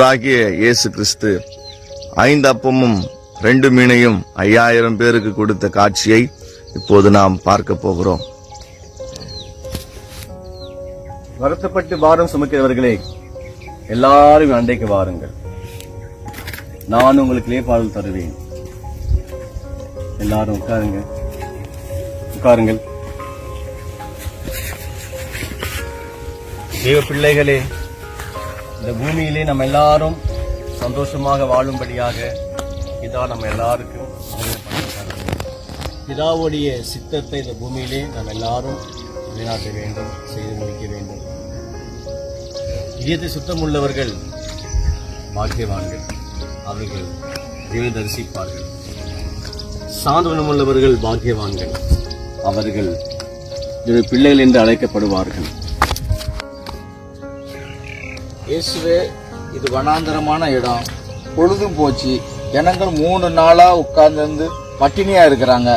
ஆகிய இயேசு கிறிஸ்து ஐந்து அப்பமும் ரெண்டு மீனையும் ஐயாயிரம் பேருக்கு கொடுத்த காட்சியை இப்போது நாம் பார்க்க போகிறோம். வருத்தப்பட்டு பாரம் சுமக்கிறவர்களே எல்லாரும் அண்டைக்கு வாருங்கள். நான் உங்களுக்கு லேப்பாடல் தருவேன். எல்லாரும் உட்காருங்க. உட்காருங்கள். தேவ பிள்ளைகளே இந்த பூமியிலே நம்ம எல்லாரும் சந்தோஷமாக வாழும்படியாக இதா நம்ம எல்லாருக்கும் பிதாவுடைய சித்தத்தை இந்த பூமியிலே நாம் எல்லாரும் நிலைநாட்ட வேண்டும் செய்து முடிக்க வேண்டும். இதயத்தை சுத்தம் உள்ளவர்கள் பாக்கியவான்கள் அவர்கள் தேவை தரிசிப்பார்கள். சாந்தவனம் உள்ளவர்கள் பாக்கியவான்கள் அவர்கள் பிள்ளைகள் என்று அழைக்கப்படுவார்கள். இயேசுவே இது வனாந்தரமான இடம். பொழுதும் போச்சு. ஜனங்கள் மூணு நாளா உட்கார்ந்து பட்டினியா இருக்கிறாங்க.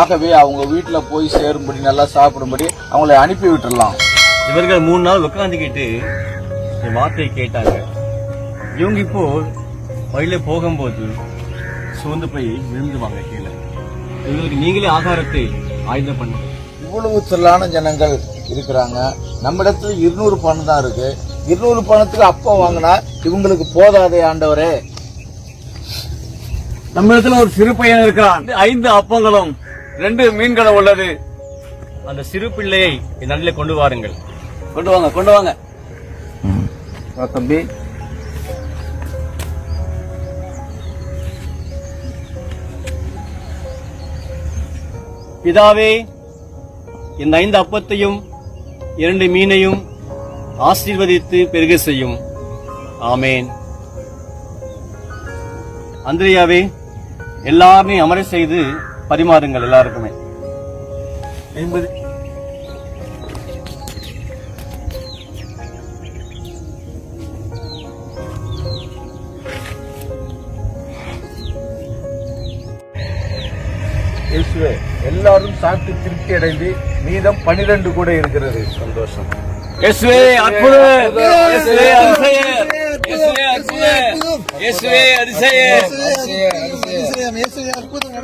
ஆகவே அவங்க வீட்டுல போய் சேரும்படி நல்லா சாப்பிடும்படி அவங்களை அனுப்பி விட்டுறலாம். இவர்கள் மூணு நாள் உட்காந்துக்கிட்டு என் வார்த்தையை கேட்டாங்க. இவங்க இப்போ வழியில போகும்போது சோர்ந்து போய் விழுந்துவாங்க கீழே. இவங்களுக்கு நீங்களே ஆகாரத்தை ஆயுதம் பண்ணுங்க இவ்வளவு திரளான ஜனங்கள் இருக்கிறாங்க. நம்ம இடத்துல இருநூறு பணம் தான் இருக்கு. இருநூறு பணத்துக்கு அப்பம் வாங்கினா இவங்களுக்கு போதாதே ஆண்டவரே. நம்ம இடத்துல ஒரு சிறு பையன் இருக்கான் ஐந்து அப்பங்களும் ரெண்டு மீன்களும் உள்ளது. அந்த சிறு பிள்ளையை என் நடுவில் கொண்டு வாருங்கள். கொண்டு வாங்க கொண்டு வாங்க. தம்பி. பிதாவே இந்த ஐந்து அப்பத்தையும் இரண்டு மீனையும் ஆசீர்வதித்து பெருக செய்யும். ஆமேன். அந்திரியாவே எல்லாரையும் அமர செய்து பரிமாறுங்கள் எல்லாருக்குமே. என்பது இயேசுவே எல்லாரும் சாப்பிட்டு திருப்தி அடைந்து மீதம் பனிரெண்டு கூட இருக்கிறது. சந்தோஷம். இயேசுவே அற்புதம் இயேசுவே அதிசயம் இயேசுவே அற்புதம்